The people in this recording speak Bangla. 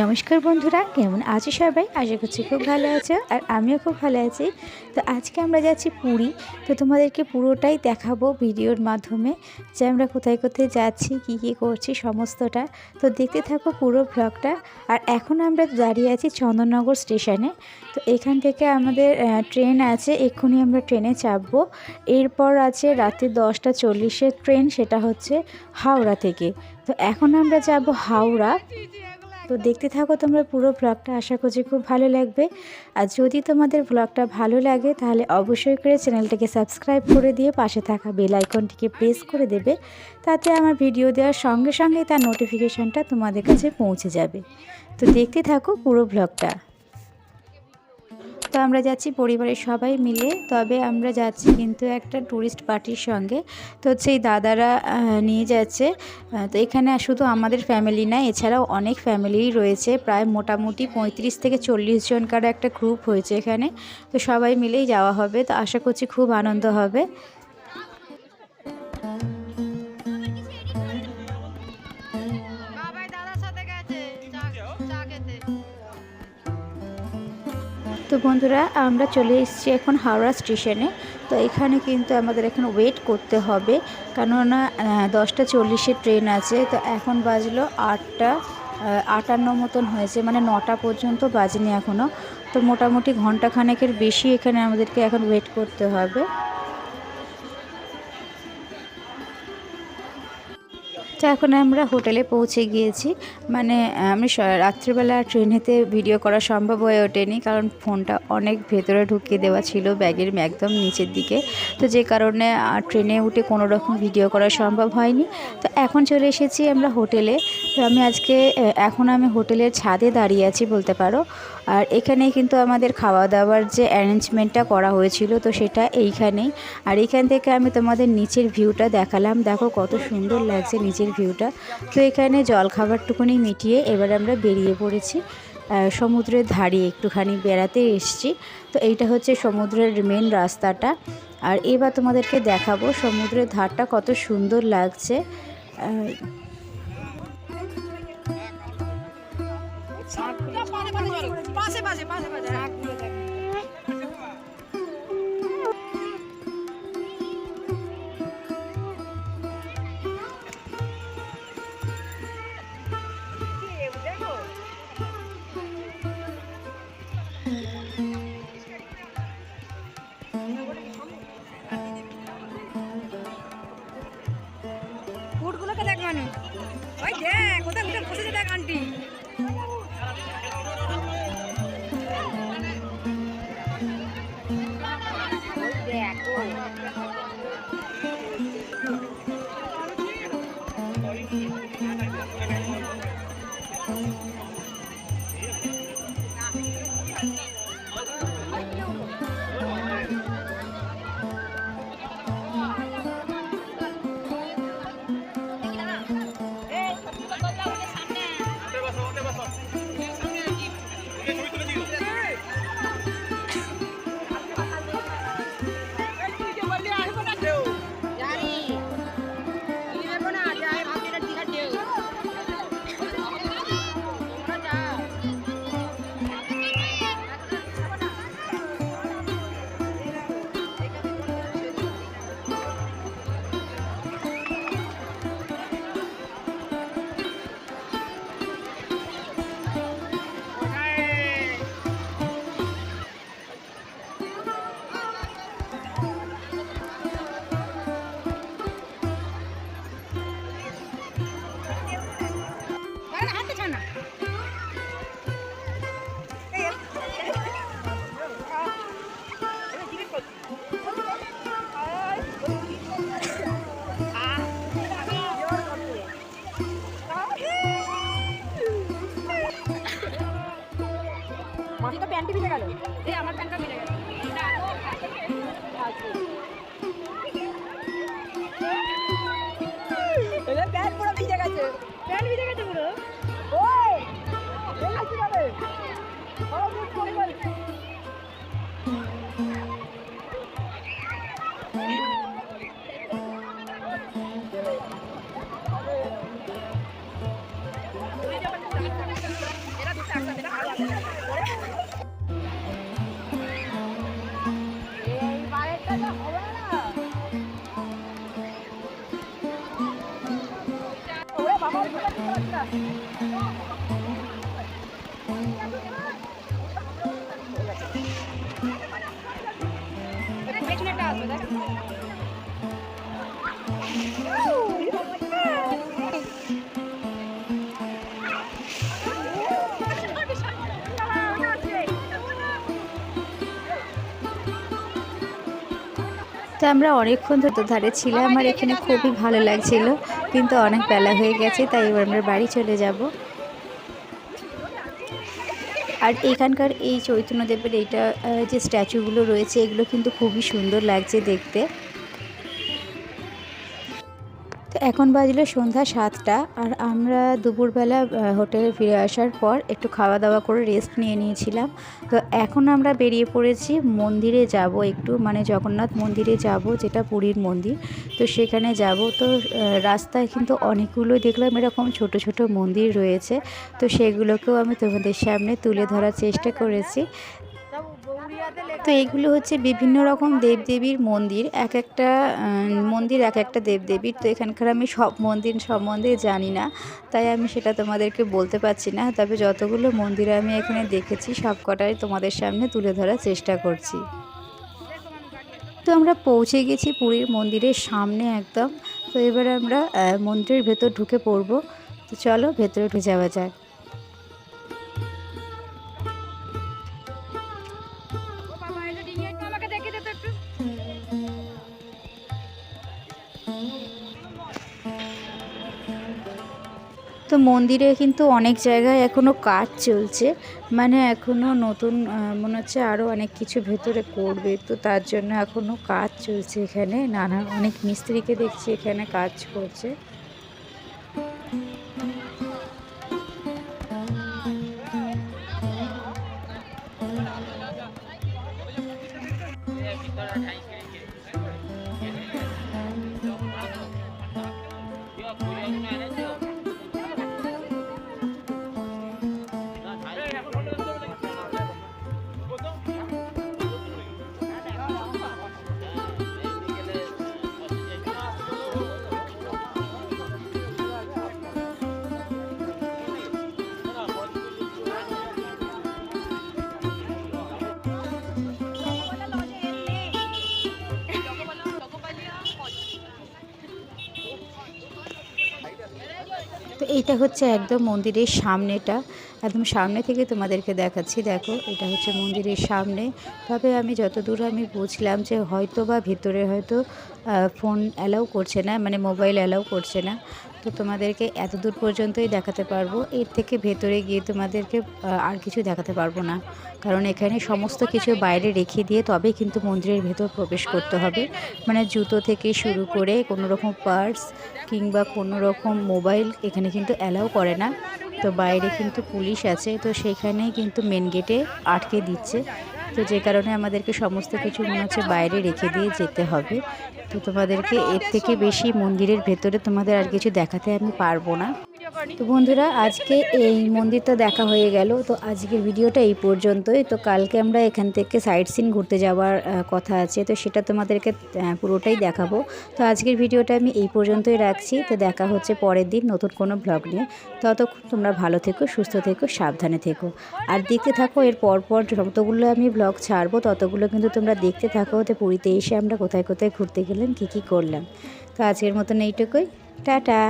নমস্কার বন্ধুরা, কেমন আছো সবাই? আশা করছি খুব ভালো আছো আর আমিও খুব ভালো আছি। তো আজকে আমরা যাচ্ছি পুরী। তো তোমাদেরকে পুরোটাই দেখাবো ভিডিওর মাধ্যমে যে আমরা কোথায় কোথায় যাচ্ছি, কী কী করছি, সমস্তটা। তো দেখতে থাকো পুরো ব্লগটা আর এখন আমরা দাঁড়িয়ে আছি চন্দননগর স্টেশনে। তো এখান থেকে আমাদের ট্রেন আছে, এক্ষুনি আমরা ট্রেনে চাপবো। এরপর আছে রাতে দশটা চল্লিশের ট্রেন, সেটা হচ্ছে হাওড়া থেকে। তো এখন আমরা যাব হাওড়া। তো দেখতে থাকো তোমরা পুরো ব্লগটা আশা করছি খুব ভালো লাগবে। আর যদি তোমাদের ব্লগটা ভালো লাগে, তাহলে অবশ্যই করে চ্যানেলটাকে সাবস্ক্রাইব করে দিয়ে পাশে থাকা বেল আইকনটিকে প্রেস করে দেবে, তাতে আমার ভিডিও দেওয়ার সঙ্গে সঙ্গে তার নোটিফিকেশানটা তোমাদের কাছে পৌঁছে যাবে। তো দেখতে থাকো পুরো ব্লগটা তো আমরা যাচ্ছি পরিবারের সবাই মিলে, তবে আমরা যাচ্ছি কিন্তু একটা ট্যুরিস্ট পার্টির সঙ্গে। তো সেই দাদারা নিয়ে যাচ্ছে। তো এখানে শুধু আমাদের ফ্যামিলি না, এছাড়াও অনেক ফ্যামিলিই রয়েছে। প্রায় মোটামুটি পঁয়ত্রিশ থেকে চল্লিশ জনকার একটা গ্রুপ হয়েছে এখানে। তো সবাই মিলেই যাওয়া হবে। তো আশা করছি খুব আনন্দ হবে। তো বন্ধুরা, আমরা চলে এসেছি এখন হাওড়া স্টেশনে। তো এখানে কিন্তু আমাদের এখন ওয়েট করতে হবে। কেননা দশটা চল্লিশে ট্রেন আছে। তো এখন বাজলো আটটা আটান্ন মতন হয়েছে। মানে নটা পর্যন্ত বাজেনি এখনও তো মোটামুটি ঘন্টাখানেকের বেশি এখানে আমাদেরকে এখন ওয়েট করতে হবে। তো এখন আমরা হোটেলে পৌঁছে গিয়েছি। মানে আমি রাত্রিবেলা ট্রেনেতে ভিডিও করা সম্ভব হয়ে ওঠেনি, কারণ ফোনটা অনেক ভেতরে ঢুকিয়ে দেওয়া ছিল ব্যাগের একদম নিচের দিকে। তো যে কারণে ট্রেনে উঠে কোনো রকম ভিডিও করা সম্ভব হয়নি। তো এখন চলে এসেছি আমরা হোটেলে। তো আমি আজকে এখন আমি হোটেলের ছাদে দাঁড়িয়ে আছি বলতে পারো। আর এখানে কিন্তু আমাদের খাওয়া দাওয়ার যে অ্যারেঞ্জমেন্টটা করা হয়েছিল, তো সেটা এইখানেই। আর এইখান থেকে আমি তোমাদের নিচের ভিউটা দেখালাম। দেখো কত সুন্দর লাগছে নিচের ভিউটা তো এখানে জল খাবারটুকুনি মিটিয়ে এবার আমরা বেরিয়ে পড়েছি। সমুদ্রের ধারে একটুখানি বেড়াতে এসেছি। তো এইটা হচ্ছে সমুদ্রের মেন রাস্তাটা। আর এবার তোমাদেরকে দেখাবো সমুদ্রের ধারটা কত সুন্দর লাগছে। ওই দেখ কোথায় উঠে বসেছে দেখ আন্টি। ভিজে গেল এই তো আমরা অনেকক্ষণ ধরে ধারে ছিলাম আমার এখানে খুবই ভালো লাগছিল, কিন্তু অনেক বেলা হয়ে গেছে, তাই এবার আমরা বাড়ি চলে যাব। আর এখানকার এই চৈতন্যদেবের এইটা যে স্ট্যাচুগুলো রয়েছে এগুলো কিন্তু খুবই সুন্দর লাগছে দেখতে। এখন বাজলো সন্ধ্যা সাতটা আর আমরা দুপুরবেলা হোটেলে ফিরে আসার পর একটু খাওয়া দাওয়া করে রেস্ট নিয়ে নিয়েছিলাম। তো এখন আমরা বেরিয়ে পড়েছি, মন্দিরে যাব একটু মানে জগন্নাথ মন্দিরে যাব, যেটা পুরীর মন্দির। তো সেখানে যাব। তো রাস্তায় কিন্তু অনেকগুলো দেখলাম এরকম ছোট ছোট মন্দির রয়েছে। তো সেগুলোকেও আমি তোমাদের সামনে তুলে ধরার চেষ্টা করেছি। তো এগুলো হচ্ছে বিভিন্ন রকম দেবদেবীর মন্দির, এক একটা মন্দির এক একটা দেবদেবীর। তো এখানকার আমি সব মন্দির সম্বন্ধে জানি না, তাই আমি সেটা তোমাদেরকে বলতে পারছি না। তবে যতগুলো মন্দির আমি এখানে দেখেছি, সব কটাই তোমাদের সামনে তুলে ধরার চেষ্টা করছি। তো আমরা পৌঁছে গেছি পুরীর মন্দিরের সামনে একদম। তো এবার আমরা মন্দিরের ভেতর ঢুকে পড়ব। তো চলো ভেতরে ঢুকে যাওয়া যাক। তো মন্দিরে কিন্তু অনেক জায়গায় এখনও কাজ চলছে। মানে এখনও নতুন মনে হচ্ছে আরও অনেক কিছু ভেতরে করবে। তো তার জন্য এখনও কাজ চলছে এখানে। নানা, অনেক মিস্ত্রিকে দেখছি এখানে কাজ করছে। তো এইটা হচ্ছে একদম মন্দিরের সামনেটা। একদম সামনে থেকে তোমাদেরকে দেখাচ্ছি, দেখো, এটা হচ্ছে মন্দিরের সামনে। তবে আমি যতদূর আমি বুঝলাম যে হয়তো বা ভেতরে হয়তো ফোন অ্যালাউ করছে না মানে মোবাইল অ্যালাউ করছে না। তো তোমাদেরকে এত দূর পর্যন্তই দেখাতে পারব। এর থেকে ভেতরে গিয়ে তোমাদেরকে আর কিছু দেখাতে পারব না। কারণ এখানে সমস্ত কিছু বাইরে রেখে দিয়ে তবে কিন্তু মন্দিরের ভেতর প্রবেশ করতে হবে। মানে জুতো থেকে শুরু করে কোনো রকম পার্স কিংবা কোনো রকম মোবাইল এখানে কিন্তু অ্যালাউ করে না। তো বাইরে কিন্তু পুলিশ আছে। তো সেখানেই কিন্তু মেন গেটে আটকে দিচ্ছে। তো যে কারণে আমাদেরকে সমস্ত কিছু মনে হচ্ছে বাইরে রেখে দিয়ে যেতে হবে। তো তোমাদেরকে এর থেকে বেশি মন্দিরের ভেতরে তোমাদের আর কিছু দেখাতে আমি পারব না। তো বন্ধুরা, আজকে এই মন্দিরটা দেখা হয়ে গেল। তো আজকের ভিডিওটা এই পর্যন্তই। তো কালকে আমরা এখান থেকে সাইট সিন ঘুরতে যাওয়ার কথা আছে। তো সেটা তোমাদেরকে পুরোটাই দেখাবো। তো আজকের ভিডিওটা আমি এই পর্যন্তই রাখছি। তো দেখা হচ্ছে পরের দিন নতুন কোনো ব্লগ নিয়ে। ততক্ষণ তোমরা ভালো থেকো, সুস্থ থেকো, সাবধানে থেকো। আর দেখতে থাকো, এর পরপর যতগুলো আমি ব্লগ ছাড়বো, ততগুলো কিন্তু তোমরা দেখতে থাকো তো পুরীতে এসে আমরা কোথায় কোথায় ঘুরতে গেলাম, কী কী করলাম। তো আজকের মতন এইটুকুই। টাটা!